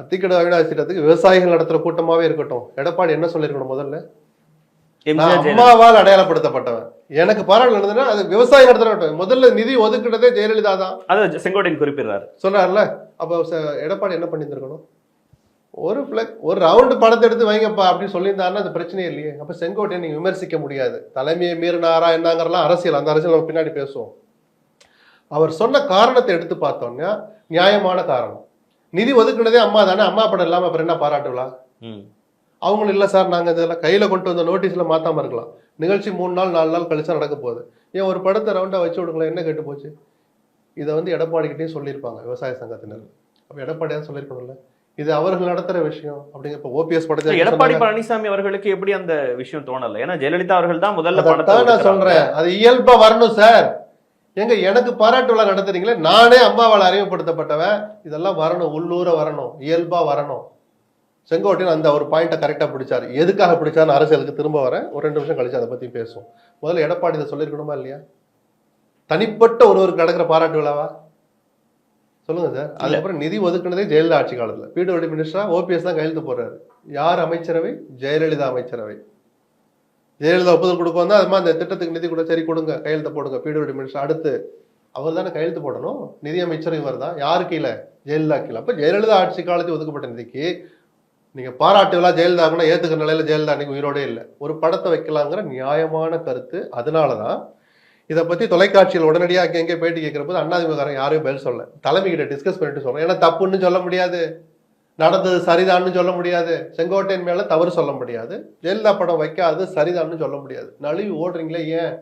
அத்திக்கடை அவினாசி திட்டத்துக்கு விவசாயிகள் நடத்துற கூட்டமாவே இருக்கட்டும். எடப்பாடி என்ன சொல்லியிருக்கணும் முதல்ல? அம்மாவால் அடையாளப்படுத்தப்பட்டவன். எனக்கு பாராட்டு நடந்ததுன்னா அது விவசாயம் நடத்துற முதல்ல நிதி ஒதுக்கிட்டதே ஜெயலலிதா தான். அதை செங்கோட்டையன் குறிப்பிடுறாரு. சொல்றாருல அப்போ எடப்பாடி என்ன பண்ணியிருந்திருக்கணும்? ஒரு பிளக் ஒரு ரவுண்டு படத்தை எடுத்து வைங்கப்பா அப்படின்னு சொல்லியிருந்தாருன்னா அது பிரச்சனையே இல்லையே. அப்ப செங்கோட்டையை நீங்க விமர்சிக்க முடியாது. தலைமையை மீறினாரா என்னங்கிறலாம் அரசியல். அந்த அரசியல் நம்ம பின்னாடி பேசுவோம். அவர் சொன்ன காரணத்தை எடுத்து பார்த்தோம்னா நியாயமான காரணம். நிதி ஒதுக்குனதே அம்மா தானே? அம்மா படம் இல்லாம அப்புறம் என்ன பாராட்டுவிழா ம். அவங்களும் இல்லை சார் நாங்கள் இதெல்லாம் கையில் கொண்டு வந்த நோட்டீஸில் மாற்றாம இருக்கலாம். நிகழ்ச்சி மூணு நாள் நாலு நாள் கழிச்சா நடக்க போகுது. ஏன் ஒரு படத்தை ரவுண்டாக வச்சு விடுங்களேன் என்ன கெட்டு போச்சு? இதை வந்து எடப்பாடிக்கிட்டே சொல்லியிருப்பாங்க விவசாய சங்கத்தினர். அப்போ எடப்பாடி தான் சொல்லியிருக்கணும்ல? இது அவர்கள் நடத்துகிற விஷயம் அப்படிங்க இப்போ ஓபிஎஸ் படத்தை எடப்பாடி பழனிசாமி அவர்களுக்கு எப்படி அந்த விஷயம் தோணல? ஏன்னா ஜெயலலிதா அவர்கள் தான் முதல்ல அதைத்தான் நான். சொல்றேன். அது இயல்பா வரணும் சார். எங்க எனக்கு பாராட்டு விழா நடத்துறீங்களே நானே அம்மாவால் அறிமுகப்படுத்தப்பட்டவன். இதெல்லாம் வரணும் உள்ளூர வரணும் இயல்பா வரணும். செங்கோட்டையன் அந்த ஒரு பாயிண்ட்டை கரெக்டா பிடிச்சாரு. எதுக்காக பிடிச்சாருன்னு அரசியலுக்கு திரும்ப வரேன். ஒரு ரெண்டு நிமிஷம் கழிச்சு அதை பத்தி பேசுவோம். முதல்ல எடப்பாடி இதை சொல்லியிருக்கணுமா இல்லையா? தனிப்பட்ட ஒருவருக்கு நடக்கிற பாராட்டு விழாவா? சொல்லுங்க சார். அதுக்கப்புறம் நிதி ஒதுக்குனதே ஜெயலலிதா ஆட்சி காலத்துல. பிடபிள்யூடி மினிஸ்டரா ஓபிஎஸ் தான் கையெழுத்து போடுறாரு. யார் அமைச்சரவை? ஜெயலலிதா அமைச்சரவை. ஜெயலலிதா ஒப்புதல் கொடுக்க அது மாதிரி அந்த திட்டத்துக்கு நிதி கூட சரி கொடுங்க கையெழுத்து போடுங்க பிடபிள்யூடி மினிஸ்டர் அடுத்து அவர் தானே கையெழுத்து போடணும்? நிதி அமைச்சர் இவர் தான். யாரு கீழே? ஜெயலலிதா கீழே. அப்போ ஜெயலலிதா ஆட்சி காலத்தில் ஒதுக்கப்பட்ட நிதிக்கு நீங்கள் பாராட்டு விழா ஜெயலலிதாங்கன்னா நிலையில் ஜெயலலிதா அன்றைக்கி உயிரோடே இல்லை. ஒரு படத்தை வைக்கலாங்கிற நியாயமான கருத்து. அதனால தான் இதை பற்றி தொலைக்காட்சியில் உடனடியாக அங்கே எங்கே பேட்டி கேட்கிறப்போது அண்ணாதிமுகாரன் யாரையும் பதில் சொல்ல தலைமை கிட்ட டிஸ்கஸ் பண்ணிட்டு சொல்றேன். ஏன்னா தப்புன்னு சொல்ல முடியாது. நடந்தது சரிதான்னு சொல்ல முடியாது. செங்கோட்டையின் மேலே தவறு சொல்ல முடியாது. ஜெயலலிதா படம் வைக்காது சரிதான்னு சொல்ல முடியாது. நழுவி ஓடுறீங்களே ஏன்?